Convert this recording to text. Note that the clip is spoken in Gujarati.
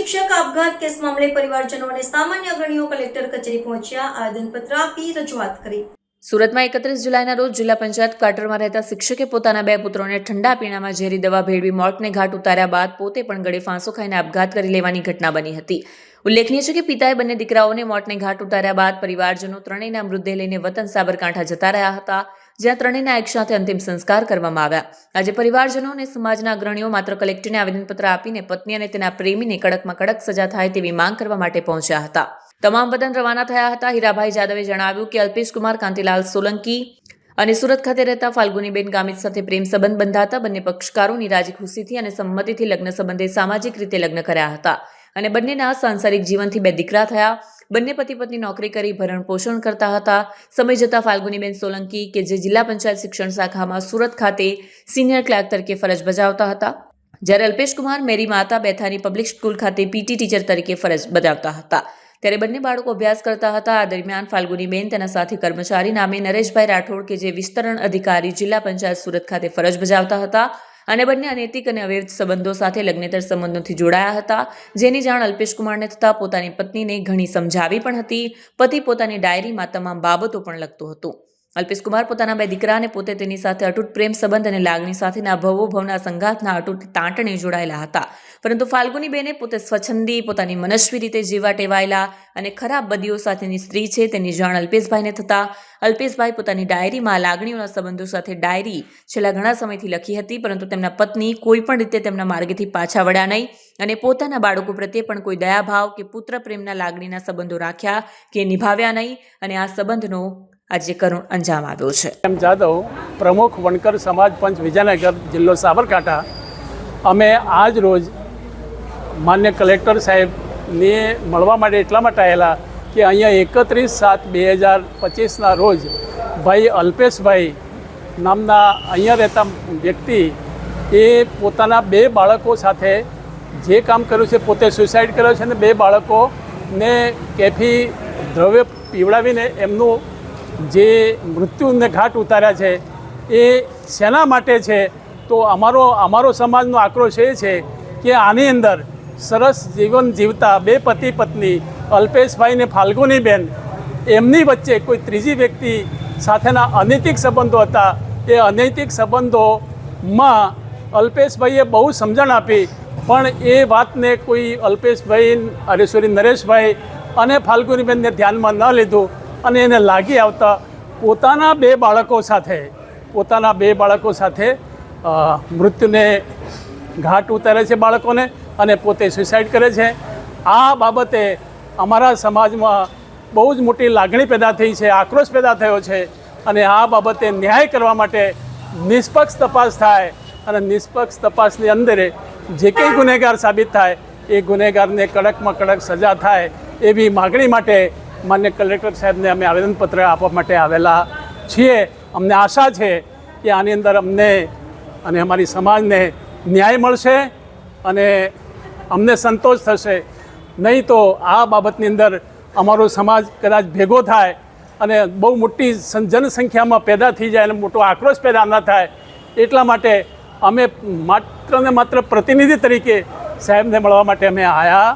શિક્ષક આપઘાત કેસ મામલે પરિવારજનો અને સામાન્ય અગ્રણીઓ કલેક્ટર કચેરી પહોંચ્યા. આવેદનપત્ર આપી રજૂઆત કરી. સુરતમાં એકત્રીસ જુલાઈના રોજ જિલ્લા પંચાયત ક્વાર્ટરમાં રહેતા શિક્ષકે પોતાના બે પુત્રોને ઠંડા પીણામાં ઝેરી દવા ભેળવી મોતને ઘાટ ઉતાર્યા બાદ પોતે પણ ગળે ફાંસો ખાઈને આપઘાત કરી લેવાની ઘટના બની હતી. ઉલ્લેખનીય છે કે પિતાએ બંને દીકરાઓને મોતને ઘાટ ઉતાર્યા બાદ પરિવારજનો ત્રણેયના મૃતદેહ લઈને વતન સાબરકાંઠા જતા રહ્યા હતા. જ્યાં ત્રણેયના એક સાથે અંતિમ સંસ્કાર કરવામાં આવ્યા. આજે પરિવારજનો અને સમાજના અગ્રણીઓ માત્ર કલેક્ટરને આવેદનપત્ર આપીને પત્ની અને તેના પ્રેમીને કડકમાં કડક સજા થાય તેવી માંગ કરવા માટે પહોંચ્યા હતા. તમામ વતન રવાના થયા હતા. હીરાભાઈ જાદવે જણાવ્યું કે અલ્પેશ કુમાર, કાંતિલાલ સોલંકી અને સુરત ખાતે રહેતા ફાલ્ગુનીબેન ગામિત સાથે પ્રેમ સંબંધ બંધાતા બંને પક્ષકારોની રાજી ખુશીથી અને સંમતિથી લગ્ન સંબંધે સામાજિક રીતે લગ્ન કર્યા હતા. અને બંનેના સાંસારિક જીવનથી બે દીકરા થયા. બંને પતિ પત્ની નોકરી કરી ભરણ પોષણ કરતા હતા. સમય જતાં ફાલ્ગુનીબેન સોલંકી કે જે જિલ્લા પંચાયત શિક્ષણ શાખામાં સુરત ખાતે સિનિયર ક્લાર્ક તરીકે ફરજ બજાવતા હતા. જ્યારે Alpesh Kumar Mary Mata Bethany public school ખાતે પીટી ટીચર તરીકે ફરજ બજાવતા હતા. ત્યારે બંને બાળકો અભ્યાસ કરતા હતા. આ દરમિયાન ફાલ્ગુનીબેન તેના સાથી કર્મચારી નામે નરેશભાઈ રાઠોડ કે જે વિસ્તરણ અધિકારી જિલ્લા પંચાયત સુરત ખાતે ફરજ બજાવતા હતા. અને બંને અનૈતિક અને અવૈધ સંબંધો સાથે લગ્નેતર સંબંધોથી જોડાયા હતા, જેની જાણ અલ્પેશ કુમારને થતાં પોતાની પત્નીને ઘણી સમજાવી પણ હતી. પતિ પોતાની ડાયરીમાં તમામ બાબતો પણ લખતો હતો. અલ્પેશ કુમાર પોતાના બે દીકરાને પોતે તેની સાથે અતૂટ પ્રેમ સંબંધ અને લાગણી સાથેના ભવો ભવના સંઘાતના અતૂટ તાંટણે જોડાયેલા હતા. પરંતુ ફાલ્ગુની બેને પોતે સ્વચ્છંદી, પોતાની મનસ્વી રીતે જીવા ટેવાયેલા અને ખરાબ બદીઓ સાથેની સ્ત્રી છે તેની જાણ અલ્પેશભાઈને થતાં. અલ્પેશભાઈ પોતાની ડાયરીમાં લાગણીઓના સંબંધો સાથે ડાયરી છેલ્લા ઘણા સમયથી લખી હતી, પરંતુ તેમના પત્ની કોઈ પણ રીતે તેમના માર્ગેથી પાછા વળ્યા નહીં અને પોતાના બાળકો પ્રત્યે પણ કોઈ દયાભાવ કે પુત્ર પ્રેમના લાગણીના સંબંધો રાખ્યા કે નિભાવ્યા નહીં અને આ સંબંધનો આજે કરુણ અંજામ આવ્યો છે. એમ જાદવ, પ્રમુખ વણકર સમાજ પંચ વિજયનગર, જિલ્લો સાબરકાંઠા, અમે આજ રોજ માન્ય કલેક્ટર સાહેબને મળવા માટે એટલા માટે આવેલા કે અહીંયા એકત્રીસ સાત બે હજાર પચીસના રોજ ભાઈ અલ્પેશભાઈ નામના અહીંયા રહેતા વ્યક્તિ એ પોતાના બે બાળકો સાથે જે કામ કર્યું છે પોતે સુસાઇડ કર્યો છે અને બે બાળકોને કેફી દ્રવ્ય પીવડાવીને એમનું જે મૃત્યુને ઘાટ ઉતાર્યા છે, એ શેના માટે છે? તો અમારો અમારો સમાજનો આક્રોશ એ છે કે આની અંદર સરસ જીવન જીવતા બે પતિ પત્ની અલ્પેશભાઈ ને ફાલ્ગુનીબેન એમની વચ્ચે કોઈ ત્રીજી વ્યક્તિ સાથેના અનૈતિક સંબંધો હતા. એ અનૈતિક સંબંધોમાં અલ્પેશભાઈએ બહુ સમજણ આપી, પણ એ વાતને કોઈ અલ્પેશભાઈ, અરે સોરી નરેશભાઈ અને ફાલ્ગુનીબેનને ધ્યાનમાં ન લીધું. અને એને લાગી આવતા પોતાના બે બાળકો સાથે, પોતાના બે બાળકો સાથે મૃત્યુને ઘાટ ઉતારે છે બાળકોને અને પોતે સુસાઇડ કરે છે. આ બાબતે અમારા સમાજમાં બહુ જ મોટી લાગણી પેદા થઈ છે, આક્રોશ પેદા થયો છે અને આ બાબતે ન્યાય કરવા માટે નિષ્પક્ષ તપાસ થાય અને નિષ્પક્ષ તપાસની અંદર જે કંઈ ગુનેગાર સાબિત થાય, એ ગુનેગારને કડકમાં કડક સજા થાય એવી માગણી માટે માન્ય કલેક્ટર સાહેબને અમે આવેદનપત્ર આપવા માટે આવેલા છીએ. અમને આશા છે કે આની અંદર અમને અને અમારી સમાજને ન્યાય મળશે અને અમને સંતોષ થશે. નહીં તો આ બાબતની અંદર અમારો સમાજ કદાચ ભેગો થાય અને બહુ મોટી જનસંખ્યામાં પેદા થઈ જાય અને મોટો આક્રોશ પેદા ન થાય એટલા માટે અમે માત્ર ને માત્ર પ્રતિનિધિ તરીકે સાહેબને મળવા માટે અમે આવ્યા